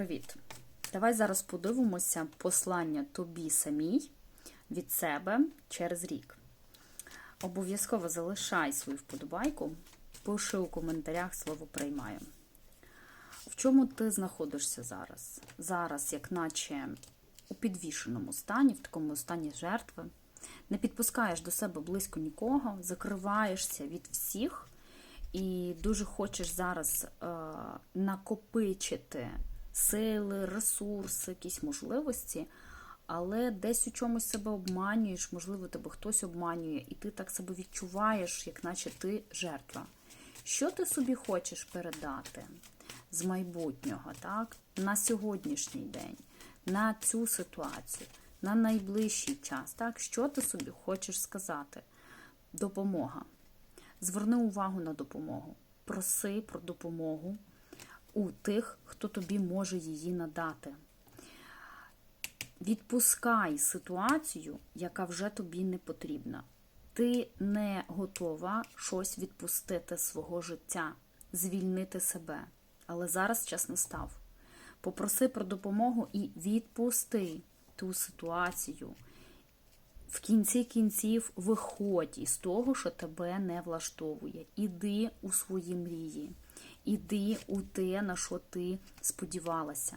привіт! Давай зараз подивимося послання тобі самій від себе через рік. Обов'язково залишай свою вподобайку, пиши у коментарях слово приймаю. В чому ти знаходишся зараз? Зараз, як наче у підвішеному стані, в такому стані жертви, не підпускаєш до себе близько нікого, закриваєшся від всіх і дуже хочеш зараз е, накопичити сили, ресурси, якісь можливості, але десь у чомусь себе обманюєш, можливо, тебе хтось обманює, і ти так себе відчуваєш, як наче ти жертва. Що ти собі хочеш передати з майбутнього, так? на сьогоднішній день, на цю ситуацію, на найближчий час? так? Що ти собі хочеш сказати? Допомога. Зверни увагу на допомогу. Проси про допомогу у тих, хто тобі може її надати. Відпускай ситуацію, яка вже тобі не потрібна. Ти не готова щось відпустити з свого життя, звільнити себе. Але зараз час настав. Попроси про допомогу і відпусти ту ситуацію. В кінці кінців виходь із того, що тебе не влаштовує. Іди у свої мрії, іди у те, на що ти сподівалася.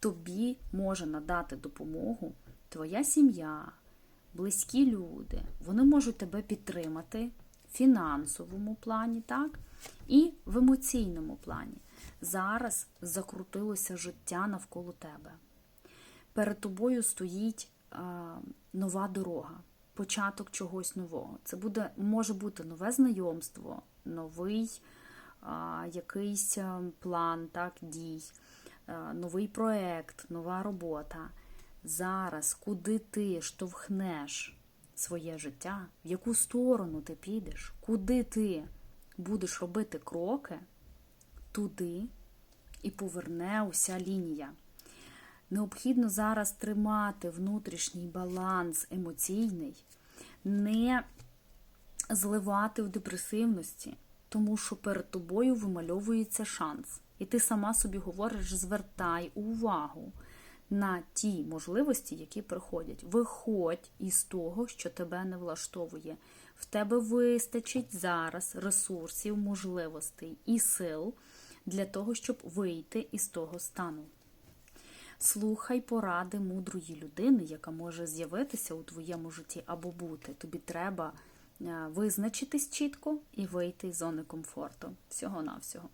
Тобі може надати допомогу твоя сім'я, близькі люди. Вони можуть тебе підтримати в фінансовому плані, так? І в емоційному плані. Зараз закрутилося життя навколо тебе. Перед тобою стоїть нова дорога, початок чогось нового. Це буде, може бути нове знайомство, новий якийсь план так, дій, а, новий проект, нова робота. Зараз, куди ти штовхнеш своє життя, в яку сторону ти підеш, куди ти будеш робити кроки, туди і поверне уся лінія. Необхідно зараз тримати внутрішній баланс емоційний, не зливати в депресивності, тому що перед тобою вимальовується шанс. І ти сама собі говориш: звертай увагу на ті можливості, які приходять. Виходь із того, що тебе не влаштовує. В тебе вистачить зараз ресурсів, можливостей і сил для того, щоб вийти із того стану. Слухай поради мудрої людини, яка може з'явитися у твоєму житті або бути. Тобі треба визначитись чітко і вийти з зони комфорту. Всього-навсього.